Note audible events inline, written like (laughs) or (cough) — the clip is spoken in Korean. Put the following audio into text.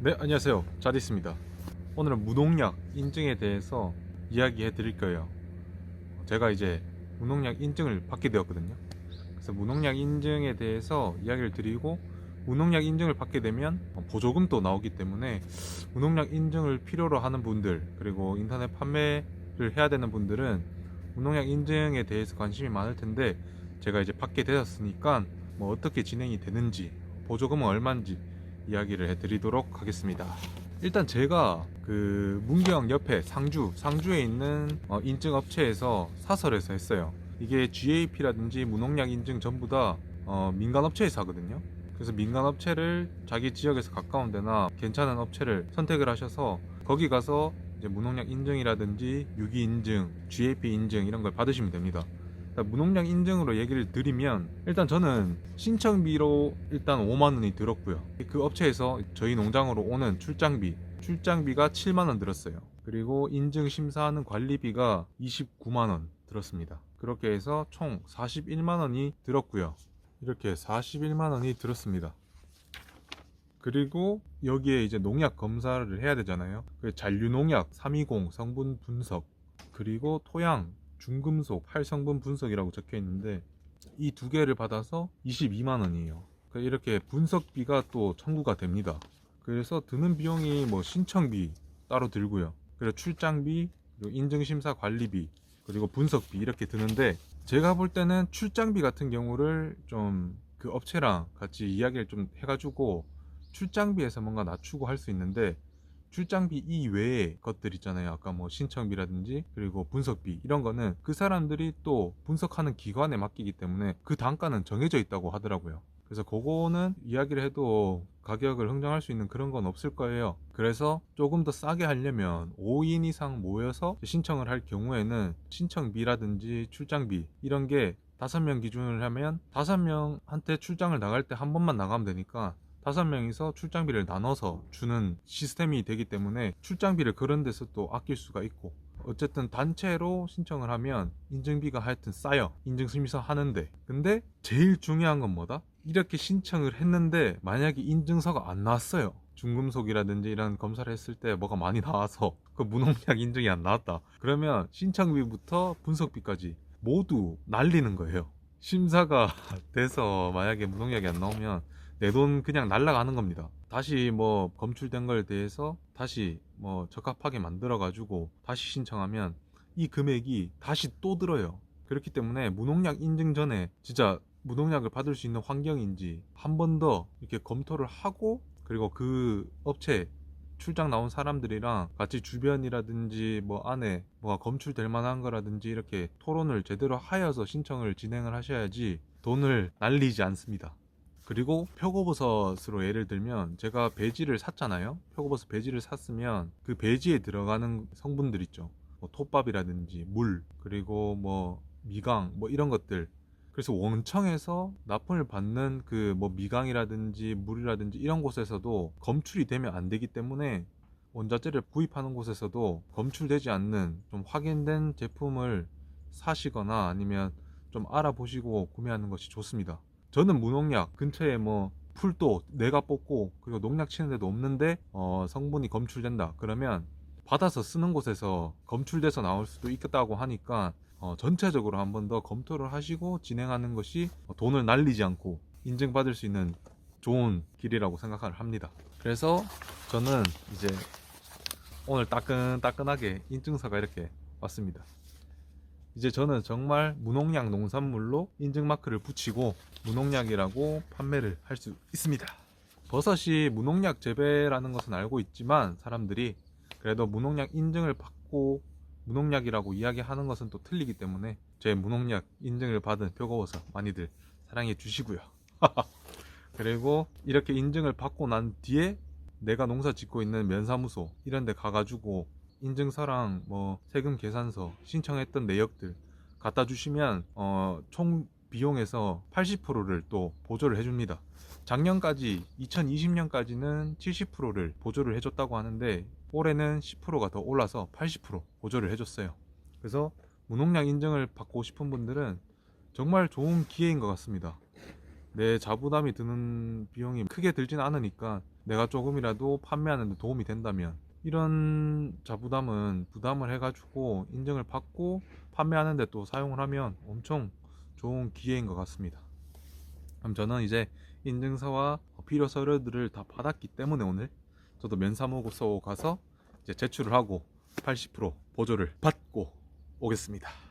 네, 안녕하세요. 자디스입니다. 오늘은 무농약 인증에 대해서 이야기해 드릴 거예요. 제가 이제 무농약 인증을 받게 되었거든요. 그래서 무농약 인증에 대해서 이야기를 드리고 무농약 인증을 받게 되면 보조금도 나오기 때문에 무농약 인증을 필요로 하는 분들 그리고 인터넷 판매를 해야 되는 분들은 무농약 인증에 대해서 관심이 많을 텐데 제가 이제 받게 되었으니까 뭐 어떻게 진행이 되는지 보조금은 얼마인지 이야기를 해드리도록 하겠습니다. 일단 제가 그 문경 옆에 상주 상주에 있는 어, 인증 업체에서 사설에서 했어요. 이게 GAP라든지 무농약 인증 전부 다 어, 민간 업체에서 하거든요. 그래서 민간 업체를 자기 지역에서 가까운 데나 괜찮은 업체를 선택을 하셔서 거기 가서 이제 무농약 인증이라든지 유기 인증, GAP 인증 이런 걸 받으시면 됩니다. 무농약 인증으로 얘기를 드리면 일단 저는 신청비로 일단 5만 원이 들었고요. 그 업체에서 저희 농장으로 오는 출장비, 출장비가 7만 원 들었어요. 그리고 인증 심사하는 관리비가 29만 원 들었습니다. 그렇게 해서 총 41만 원이 들었고요. 이렇게 41만 원이 들었습니다. 그리고 여기에 이제 농약 검사를 해야 되잖아요. 그 잔류 농약 320 성분 분석 그리고 토양 중금속 8성분 분석이라고 적혀 있는데 이 두 개를 받아서 22만 원이에요. 그러니까 이렇게 분석비가 또 청구가 됩니다. 그래서 드는 비용이 뭐 신청비 따로 들고요. 그리고 출장비, 그리고 인증심사 관리비, 그리고 분석비 이렇게 드는데 제가 볼 때는 출장비 같은 경우를 좀 그 업체랑 같이 이야기를 좀 해가지고 출장비에서 뭔가 낮추고 할 수 있는데 출장비 이외의 것들 있잖아요. 아까 뭐 신청비라든지 그리고 분석비 이런 거는 그 사람들이 또 분석하는 기관에 맡기기 때문에 그 단가는 정해져 있다고 하더라고요. 그래서 그거는 이야기를 해도 가격을 흥정할 수 있는 그런 건 없을 거예요. 그래서 조금 더 싸게 하려면 5인 이상 모여서 신청을 할 경우에는 신청비라든지 출장비 이런 게 5명 기준을 하면 5명한테 출장을 나갈 때 한 번만 나가면 되니까 다섯 명이서 출장비를 나눠서 주는 시스템이 되기 때문에 출장비를 그런 데서 또 아낄 수가 있고 어쨌든 단체로 신청을 하면 인증비가 하여튼 싸요. 인증 심사 하는데. 근데 제일 중요한 건 뭐다? 이렇게 신청을 했는데 만약에 인증서가 안 나왔어요. 중금속이라든지 이런 검사를 했을 때 뭐가 많이 나와서 그 무농약 인증이 안 나왔다. 그러면 신청비부터 분석비까지 모두 날리는 거예요 심사가 (laughs) 돼서 만약에 무농약이 안 나오면 내 돈 그냥 날라가는 겁니다. 다시 뭐 검출된 걸 대해서 다시 뭐 적합하게 만들어 가지고 다시 신청하면 이 금액이 다시 또 들어요. 그렇기 때문에 무농약 인증 전에 진짜 무농약을 받을 수 있는 환경인지 한 번 더 이렇게 검토를 하고 그리고 그 업체 출장 나온 사람들이랑 같이 주변이라든지 뭐 안에 뭐가 검출될 만한 거라든지 이렇게 토론을 제대로 하여서 신청을 진행을 하셔야지 돈을 날리지 않습니다. 그리고 표고버섯으로 예를 들면 제가 배지를 샀잖아요. 표고버섯 배지를 샀으면 그 배지에 들어가는 성분들 있죠. 뭐 톱밥이라든지 물 그리고 뭐 미강 뭐 이런 것들. 그래서 원청에서 납품을 받는 그 뭐 미강이라든지 물이라든지 이런 곳에서도 검출이 되면 안 되기 때문에 원자재를 구입하는 곳에서도 검출되지 않는 좀 확인된 제품을 사시거나 아니면 좀 알아보시고 구매하는 것이 좋습니다. 저는 무농약 근처에 뭐 풀도 내가 뽑고 그리고 농약 치는 데도 없는데 어, 성분이 검출된다 그러면 받아서 쓰는 곳에서 검출돼서 나올 수도 있겠다고 하니까 어, 전체적으로 한 번 더 검토를 하시고 진행하는 것이 돈을 날리지 않고 인증받을 수 있는 좋은 길이라고 생각을 합니다. 그래서 저는 이제 오늘 따끈따끈하게 인증서가 이렇게 왔습니다. 이제 저는 정말 무농약 농산물로 인증 마크를 붙이고 무농약이라고 판매를 할 수 있습니다. 버섯이 무농약 재배라는 것은 알고 있지만 사람들이 그래도 무농약 인증을 받고 무농약이라고 이야기하는 것은 또 틀리기 때문에 제 무농약 인증을 받은 표고버섯 많이들 사랑해 주시고요. (laughs) 그리고 이렇게 인증을 받고 난 뒤에 내가 농사 짓고 있는 면사무소 이런 데 가가지고 인증서랑 뭐 세금 계산서 신청했던 내역들 갖다 주시면 어, 총 비용에서 80%를 또 보조를 해줍니다. 작년까지 2020년까지는 70%를 보조를 해줬다고 하는데 올해는 10%가 더 올라서 80% 보조를 해줬어요. 그래서 무농약 인증을 받고 싶은 분들은 정말 좋은 기회인 것 같습니다. 내 자부담이 드는 비용이 크게 들진 않으니까 내가 조금이라도 판매하는 데 도움이 된다면 이런 자부담은 부담을 해가지고 인증을 받고 판매하는 데 또 사용을 하면 엄청 좋은 기회인 것 같습니다. 그럼 저는 이제 인증서와 필요 서류들을 다 받았기 때문에 오늘 저도 면사무소 가서 이제 제출을 하고 80% 보조를 받고 오겠습니다.